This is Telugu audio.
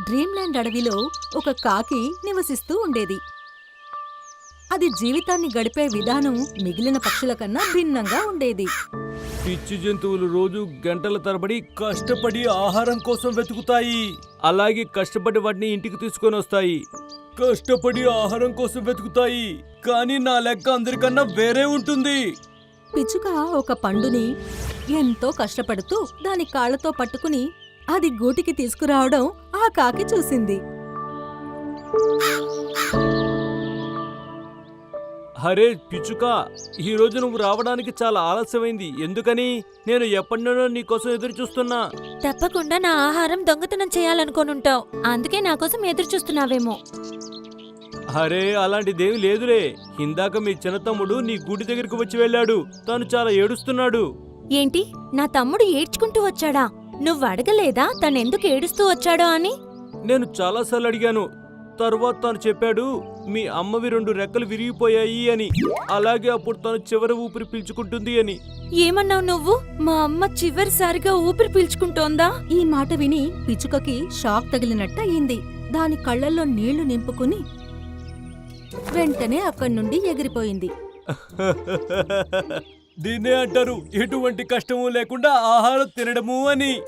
డ్రీమ్లాండ్ అడవిలో ఒక కాకి నివసిస్తూ ఉండేది. అది జీవితాన్ని గడిపే విధానం మిగిలిన పక్షుల కన్నా భిన్నంగా ఉండేది. పిచ్చి జంతువులు రోజు గంటల తరబడి కష్టపడి ఆహారం కోసం వెతుకుతాయి. అలాగే కష్టపడి వాటిని ఇంటికి తీసుకొని వస్తాయి. కష్టపడి ఆహారం కోసం వెతుకుతాయి. కానీ నా లెక్క అందరికన్నా వేరే ఉంటుంది. పిచ్చుక ఒక పండుని ఎంతో కష్టపడుతూ దాని కాళ్ళతో పట్టుకుని అది గూటికి తీసుకురావడం ఆ కాకి చూసింది. హరే పిచ్చుక ఈ రోజు నువ్వు రావడానికి చాలా ఆలస్యమైంది. ఎందుకని? నేను ఎప్పటి నుండో నీకోసం ఎదురు చూస్తున్నా. తప్పకుండా నా ఆహారం దొంగతనం చేయాలనుకోనుంటావు. అందుకే నా కోసం ఎదురు చూస్తున్నావేమో. అరే అలాంటిదేమి లేదులే ఇందాక మీ చిన్న తమ్ముడు నీ గుడి దగ్గరికి వచ్చి వెళ్ళాడు. తను చాలా ఏడుస్తున్నాడు. ఏంటి? నా తమ్ముడు ఏడ్చుకుంటూ వచ్చాడా? నువ్వు అడగలేదా తనెందుకు ఏడుస్తూ వచ్చాడో అని? నేను చాలాసార్లు అడిగాను. తర్వాత తను చెప్పాడు మీ అమ్మవి రెండు రెక్కలు విరిగిపోయాయి అని. అలాగే అప్పుడు తను చివరి ఊపిరి పీల్చుకుంటుంది అని. ఏమన్నావు నువ్వు? మా అమ్మ చివరిసారిగా ఊపిరి పీల్చుకుంటోందా? ఈ మాట విని పిచ్చుకకి షాక్ తగిలినట్టు అయింది. దాని కళ్ళల్లో నీళ్ళు నింపుకుని వెంటనే అక్కడి నుండి ఎగిరిపోయింది. దీన్నే అంటారు. ఎటువంటి కష్టము లేకుండా ఆహారం తినడము అని.